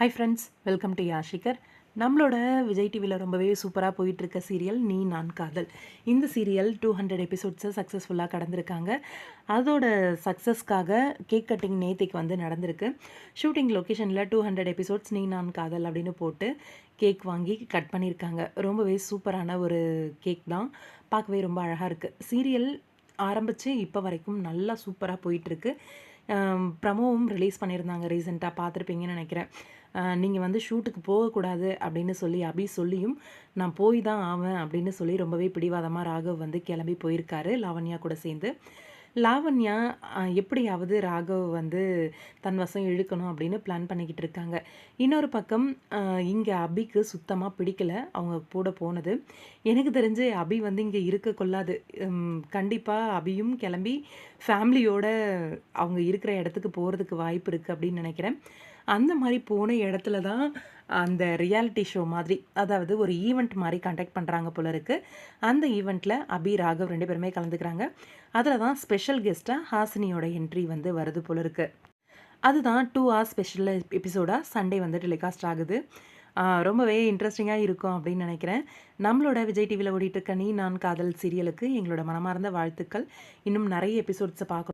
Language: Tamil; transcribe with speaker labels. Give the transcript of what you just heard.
Speaker 1: ஹை ஃப்ரெண்ட்ஸ் வெல்கம் டு யாஷிகர் நம்மளோட விஜய் டிவியில் ரொம்பவே சூப்பராக போயிட்டுருக்க சீரியல் நீ நான் காதல். இந்த சீரியல் டூ ஹண்ட்ரட் எபிசோட்ஸை சக்ஸஸ்ஃபுல்லாக கடந்திருக்காங்க. அதோட சக்ஸஸ்க்காக கேக் கட்டிங் நேத்திக்கு வந்து நடந்திருக்கு. ஷூட்டிங் லொக்கேஷனில் டூ ஹண்ட்ரட் எபிசோட்ஸ் நீ நான் காதல் அப்படின்னு போட்டு கேக் வாங்கி கட் பண்ணியிருக்காங்க. ரொம்பவே சூப்பரான ஒரு கேக் தான். பார்க்கவே ரொம்ப அழகாக இருக்குது சீரியல் ஆரம்பித்து இப்போ வரைக்கும் நல்லா சூப்பராக போயிட்டுருக்கு. ப்ரமோவும் ரிலீஸ் பண்ணியிருந்தாங்க ரீசெண்டாக பார்த்துருப்பீங்கன்னு நினைக்கிறேன். நீங்கள் வந்து ஷூட்டுக்கு போகக்கூடாது அப்படின்னு சொல்லி அபி சொல்லியும் நான் போய் தான் ஆவேன் அப்படின்னு சொல்லி ரொம்பவே பிடிவாதமாக ராகவ் வந்து கிளம்பி போயிருக்காரு லாவண்யா கூட சேர்ந்து. லாவண்யா எப்படியாவது ராகவ் வந்து தன் வசம் இழுக்கணும் அப்படின்னு பிளான் பண்ணிக்கிட்டு இருக்காங்க. இன்னொரு பக்கம் இங்கே அபிக்கு சுத்தமாக பிடிக்கல. அவங்க கூட போனது. எனக்கு தெரிஞ்சு அபி வந்து இங்கே இருக்க கொள்ளாது. கண்டிப்பாக அபியும் கிளம்பி ஃபேமிலியோட அவங்க இருக்கிற இடத்துக்கு போகிறதுக்கு வாய்ப்பு இருக்குது அப்படின்னு நினைக்கிறேன். அந்த மாதிரி போன இடத்துல தான் அந்த ரியாலிட்டி ஷோ மாதிரி அதாவது ஒரு ஈவெண்ட் மாதிரி கண்டக்ட் பண்ணுறாங்க போல இருக்குது அந்த ஈவெண்ட்டில் அபி ராகவ் ரெண்டு பேருமே கலந்துக்கிறாங்க. அதில் தான் ஸ்பெஷல் கெஸ்ட்டாக ஹாசினியோட என்ட்ரி வந்து வருது போல இருக்குது அதுதான் டூ ஹவர்ஸ் ஸ்பெஷல் எபிசோடாக சண்டே வந்து டெலிகாஸ்ட் ஆகுது. ரொம்பவே இன்ட்ரெஸ்டிங்காக இருக்கும் அப்படின்னு நினைக்கிறேன். நம்மளோட விஜய் டிவியில் ஓடிட்டு இருக்க நீ நான் காதல் சீரியலுக்கு எங்களோட மனமார்ந்த வாழ்த்துக்கள். இன்னும் நிறைய எபிசோட்ஸை பார்க்கணும்.